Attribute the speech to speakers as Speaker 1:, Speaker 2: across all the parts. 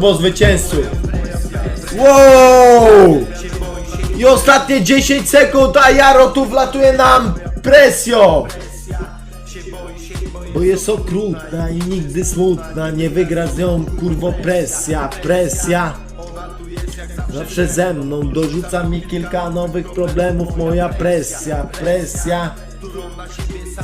Speaker 1: po zwycięzców. Wow! I ostatnie 10 sekund, a Jaro tu wlatuje nam presją! Bo jest okrutna i nigdy smutna, nie wygra z nią kurwo presja, presja. Zawsze ze mną dorzuca mi kilka nowych problemów, moja presja, presja.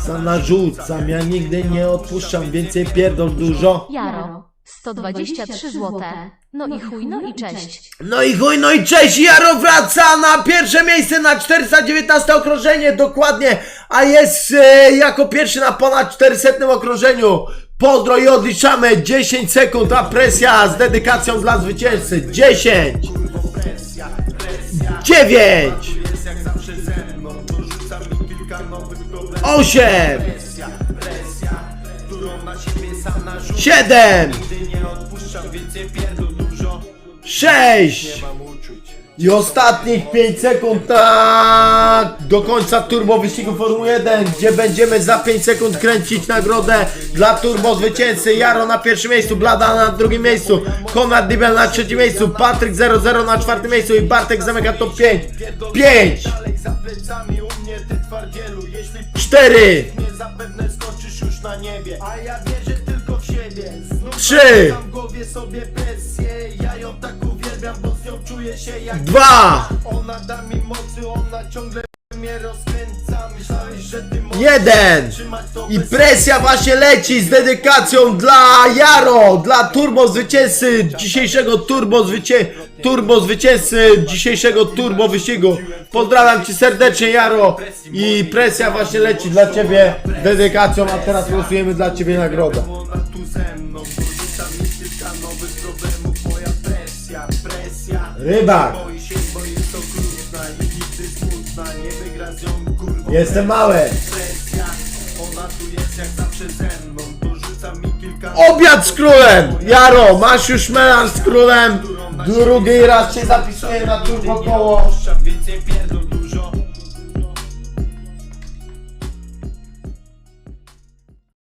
Speaker 1: Co narzucam, ja nigdy nie odpuszczam, więcej pierdol dużo.
Speaker 2: Jaro, 123 złote. No i chuj, no i cześć.
Speaker 1: No i chuj, no i cześć, Jaro wraca na pierwsze miejsce na 419 okrążenie, dokładnie, a jest e, jako pierwszy na ponad 400 okrążeniu. Pozdro i odliczamy. 10 sekund, a presja z dedykacją dla zwycięzcy. 10 9 8 7 6 i ostatnich 5 sekund tak! Do końca turbo wyścigu Formuły 1, gdzie będziemy za 5 sekund kręcić nagrodę dla turbo zwycięzcy. Jaro na pierwszym miejscu, Blada na drugim miejscu, Konrad Dibel na trzecim miejscu, Patryk 00 na czwartym miejscu i Bartek zamyka top 5. 5 4
Speaker 3: Zapewne skoczysz już na niebie A ja wierzę tylko w siebie. Znów
Speaker 1: 3
Speaker 3: głowie sobie presję Ja ją tak uwielbiam, bo z nią czuję się jak
Speaker 1: 2
Speaker 3: Ona da mi mocy, ona ciągle mnie rozkręca. Myślałeś, że ty możesz
Speaker 1: 1
Speaker 3: trzymać to
Speaker 1: I
Speaker 3: bez
Speaker 1: presja właśnie leci z dedykacją dla Jaro, dla turbo zwycięzcy dzisiejszego turbo zwycię... turbo zwycięzcy dzisiejszego turbo wyścigu. Pozdrawiam cię serdecznie Jaro. I presja właśnie leci dla ciebie z dedykacją, a teraz losujemy dla ciebie nagrodę.
Speaker 3: Ona tu ze mną Kilka nowych problemów Moja presja, presja
Speaker 1: Rybak,
Speaker 3: Boi się, bo jest I nigdy smutna Nie wygra z nią kurwa
Speaker 1: jestem mały.
Speaker 3: presja Ona tu jest jak zawsze ze mną Dorzuca mi kilka
Speaker 1: Obiad z królem! Jaro, masz już melanż z królem. Drugi raz się zapisuję na turbo koło.
Speaker 3: Pierdol